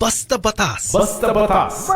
Basta Batas. Basta batas.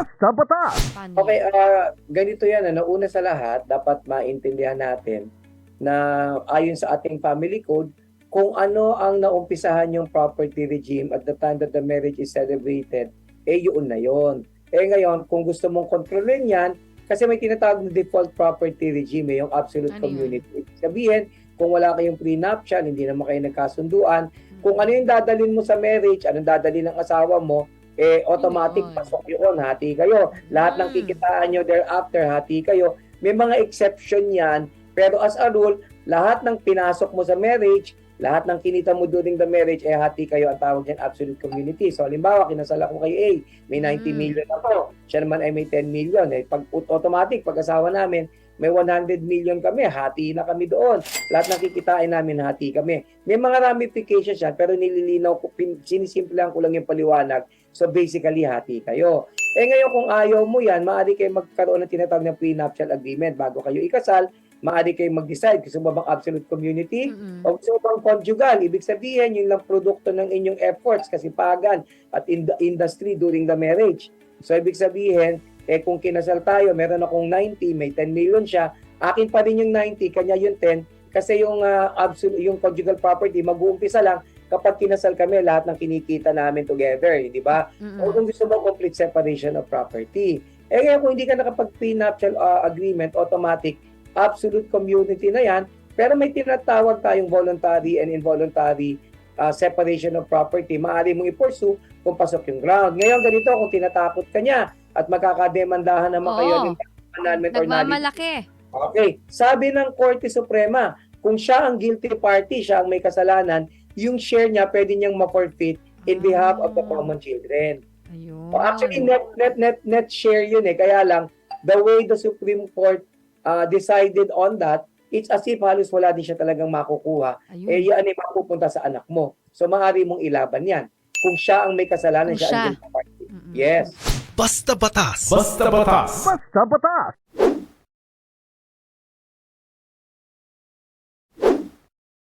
Paano? Okay, ah, ganito yan. Ano, una sa lahat, dapat maintindihan natin na ayon sa ating family code, kung ano ang naumpisahan yung property regime at the time that the marriage is celebrated, eh yun na yun. Eh ngayon, kung gusto mong kontrolin yan, kasi may tinatawag na default property regime, eh, yung absolute Ano yun? community. Sabihin, kung wala kayong prenuptial, hindi naman kayo nagkasunduan, kung ano yung dadalin mo sa marriage, anong dadalin ng asawa mo, eh automatic Yun. pasok yun, hati kayo. Lahat ng Mm. kikitaan nyo thereafter, hati kayo. May mga exception yan, pero as a rule, lahat ng pinasok mo sa marriage, lahat ng kinita mo during the marriage, eh hati kayo ang tawag yan absolute community. So halimbawa, kinasal ako kay A, may 90 Mm. million ako, siya naman ay may 10 million. Eh, pag automatic, pag asawa namin, may 100 million kami, hati na kami doon. Lahat ng kikitain namin, hati kami. May mga ramifications yan, pero nililinaw ko, sinisimplahan ko lang yung paliwanag. So basically, hati kayo. Eh ngayon kung ayaw mo yan, maaari kayo magkaroon ng tinatawag na prenuptial agreement bago kayo ikasal. Maaari kayo mag-decide gusto mo bang absolute community Mm-mm. o gusto mo bang conjugal. Ibig sabihin, yun lang produkto ng inyong efforts, kasipagan at in the industry during the marriage. So ibig sabihin, eh kung kinasal tayo, meron akong 90, may 10 million siya, akin pa rin yung 90, kanya yung 10, kasi yung ah, absolute, yung conjugal property, mag-uumpisa lang kapag kinasal kami, lahat ng kinikita namin together, di ba? Mm-mm. O kung gusto mo complete separation of property. Eh ngayon kung hindi ka nakapag-prenuptial uh, agreement, automatic, absolute community na yan, pero may tinatawag tayong voluntary and involuntary uh, separation of property. Maaari mong i-pursue kung pasok yung ground. Ngayon ganito, kung tinatakot ka niya at magkakademandahan naman Oo. kayo ng annulment or. Nagmamalaki. Okay, sabi ng Korte Suprema, kung siya ang guilty party, siya ang may kasalanan, yung share niya pwede niyang ma-forfeit in behalf of the Ah. common children. Ayun. So actually net net net net share yun eh kaya lang the way the Supreme Court uh, decided on that it's as if halos wala din siya talagang makukuha Ayun. eh yan ay mapupunta sa anak mo so maaari mong ilaban yan kung siya ang may kasalanan Kung siya, siya. ang guilty party Mm-mm. yes Basta Batas. Basta batas. Basta batas!